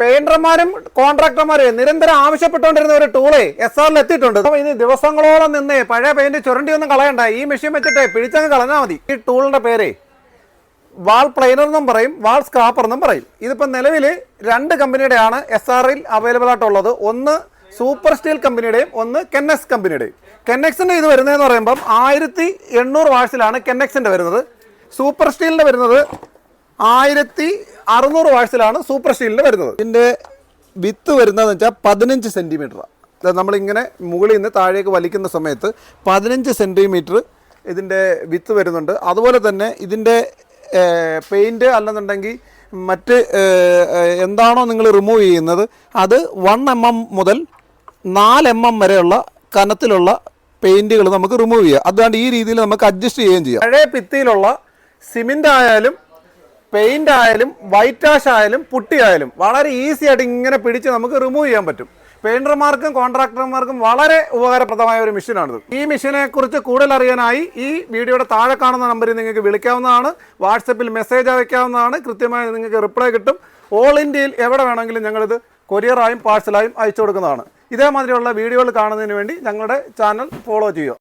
പെയിന്റർമാരും കോൺട്രാക്ടർമാരും നിരന്തരം ആവശ്യപ്പെട്ടുകൊണ്ടിരുന്ന ഒരു tool S ആറിൽ എത്തിയിട്ടുണ്ട്. അപ്പൊ ഇനി ദിവസങ്ങളോളം നിന്ന് പഴയ പെയിന്റ് ചുരണ്ടി ഒന്നും കളയണ്ട. ഈ മെഷീൻ വെച്ചിട്ട് പിടിച്ചങ്ങ് കളഞ്ഞാൽ മതി. ഈ ടൂളിന്റെ പേര് വാൾ പ്ലെയിനർ എന്നും പറയും വാൾ സ്ക്രാപ്പർ എന്നും പറയും. ഇതിപ്പോൾ നിലവിൽ രണ്ട് കമ്പനിയുടെയാണ് എസ് ആറിൽ അവൈലബിൾ ആയിട്ടുള്ളത്. ഒന്ന് സൂപ്പർ സ്റ്റീൽ കമ്പനിയുടെയും ഒന്ന് കെന്നെക്സ് കമ്പനിയുടെയും കെന്നെക്സിന്റെ ഇത് വരുന്നതെന്ന് പറയുമ്പം ആയിരത്തി എണ്ണൂറ് വാഴ്സിലാണ് കെന്നെക്സിന്റെ വരുന്നത്. സൂപ്പർ സ്റ്റീലിന്റെ വരുന്നത് ആയിരത്തി അറുന്നൂറ് വാഴ്സിലാണ് സൂപ്പർ സ്റ്റീലിന് വരുന്നത്. ഇതിന്റെ വിത്ത് വരുന്നതെന്ന് വെച്ചാൽ പതിനഞ്ച് സെന്റിമീറ്ററാണ് നമ്മളിങ്ങനെ മുകളിൽ നിന്ന് താഴേക്ക് വലിക്കുന്ന സമയത്ത് പതിനഞ്ച് സെന്റിമീറ്റർ ഇതിന്റെ വിത്ത് വരുന്നുണ്ട്. അതുപോലെ തന്നെ ഇതിന്റെ പെയിന്റ് അല്ലെന്നുണ്ടെങ്കിൽ മറ്റ് എന്താണോ നിങ്ങൾ റിമൂവ് ചെയ്യുന്നത് അത് വൺ എം എം മുതൽ നാല് എം എം വരെയുള്ള കനത്തിലുള്ള പെയിന്റുകൾ നമുക്ക് റിമൂവ് ചെയ്യാം. അതുകൊണ്ട് ഈ രീതിയിൽ നമുക്ക് അഡ്ജസ്റ്റ് ചെയ്യുകയും ചെയ്യാം. പഴയ ഭിത്തിയിലുള്ള സിമെന്റ് ആയാലും പെയിന്റ് ആയാലും വൈറ്റ് വാഷ് ആയാലും പുട്ടി ആയാലും വളരെ ഈസി ആയിട്ട് ഇങ്ങനെ പിടിച്ച് നമുക്ക് റിമൂവ് ചെയ്യാൻ പറ്റും. പെയിന്റർമാർക്കും കോൺട്രാക്ടർമാർക്കും വളരെ ഉപകാരപ്രദമായ ഒരു മെഷീനാണിത് ഈ മെഷീനെ കുറിച്ച് കൂടുതൽ അറിയാനായി ഈ വീഡിയോയുടെ താഴെ കാണുന്ന നമ്പറിൽ നിങ്ങൾക്ക് വിളിക്കാവുന്നതാണ്. വാട്സപ്പിൽ മെസ്സേജ് അയക്കാവുന്നതാണ്. കൃത്യമായി നിങ്ങൾക്ക് റിപ്ലൈ കിട്ടും. ഓൾ ഇന്ത്യയിൽ എവിടെ വേണമെങ്കിലും ഞങ്ങളിത് കൊറിയറായും പാഴ്സലായും അയച്ചു കൊടുക്കുന്നതാണ്. ഇതേമാതിരിയുള്ള വീഡിയോകൾ കാണുന്നതിന് വേണ്ടി ഞങ്ങളുടെ ചാനൽ ഫോളോ ചെയ്യുക.